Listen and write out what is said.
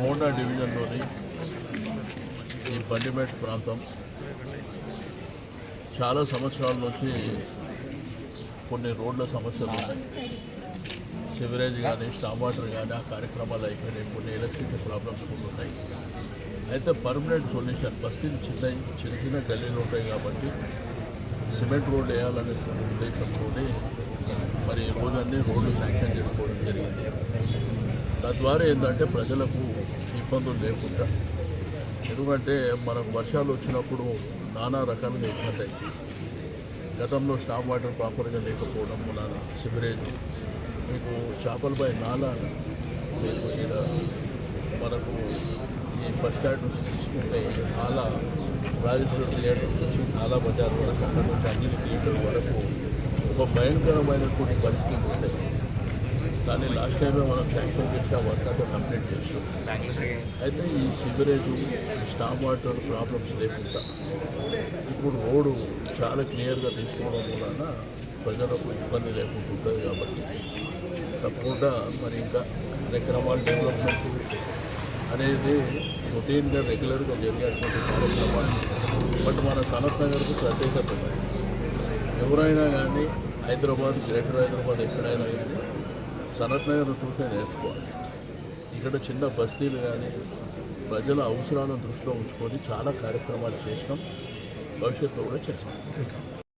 మోండా డివిజన్లోని ఈ బండిమేట్ ప్రాంతం చాలా సంవత్సరాల నుంచి కొన్ని రోడ్ల సమస్యలు ఉన్నాయి. సివరేజ్ కానీ స్టామాటర్ కానీ ఆ కార్యక్రమాలు అయిపోయినాయి. కొన్ని ఎలక్ట్రిసిటీ ప్రాబ్లమ్స్ కూడా ఉన్నాయి. అయితే పర్మనెంట్ సొల్యూషన్ బస్తీలు చిన్న చిన్న చిన్న గల్లీలు ఉంటాయి కాబట్టి సిమెంట్ రోడ్లు వేయాలనే ఉద్దేశంతో మరి ఈ రోజన్నీ రోడ్లు శాంక్షన్ చేసుకోవడం జరిగింది. తద్వారా ఏంటంటే ప్రజలకు ఇబ్బందులు లేకుండా ఎందుకంటే మనకు వర్షాలు వచ్చినప్పుడు నానా రకాలుగా ఇబ్బంది అయితే గతంలో స్టాప్ వాటర్ ప్రాపర్గా లేకపోవడం వలన సివరేజ్ మీకు చేపలపై నాలా మీకు ఈడ మనకు ఈ బస్ స్టాండ్ తీసుకుంటే నాలా రాజేశ్వర థియేటర్ నుంచి నాలా బజార్ వరకు అక్కడ నుంచి అంజలి థియేటర్ వరకు ఒక భయంకరమైనటువంటి పరిస్థితి ఉంటాయి కానీ లాస్ట్ టైమే మనం శాంక్షన్ చేసి ఆ వర్క్ అంతా కంప్లీట్ చేస్తాం అయితే ఈ సివరేజ్ స్టామ్ వాటర్ ప్రాబ్లమ్స్ లేకుండా ఇప్పుడు రోడ్డు చాలా క్లియర్గా తీసుకోవడం వలన ప్రజలకు ఇబ్బంది లేకుండా ఉంటుంది కాబట్టి తప్పకుండా మరి ఇంకా కార్యక్రమాలు డెవలప్మెంట్ అనేది రొటీన్గా రెగ్యులర్గా జరిగేటువంటి కార్యక్రమాలు. బట్ మన సనత్ నగర్కు ప్రత్యేకత ఎవరైనా కానీ హైదరాబాద్ గ్రేటర్ హైదరాబాద్ ఎక్కడైనా కానీ సనత్ నగర్ చూసే నేర్చుకోవాలి. ఇక్కడ చిన్న బస్తీలు కానీ ప్రజల అవసరాలను దృష్టిలో ఉంచుకొని చాలా కార్యక్రమాలు చేసినాం. భవిష్యత్తులో కూడా చేస్తాం.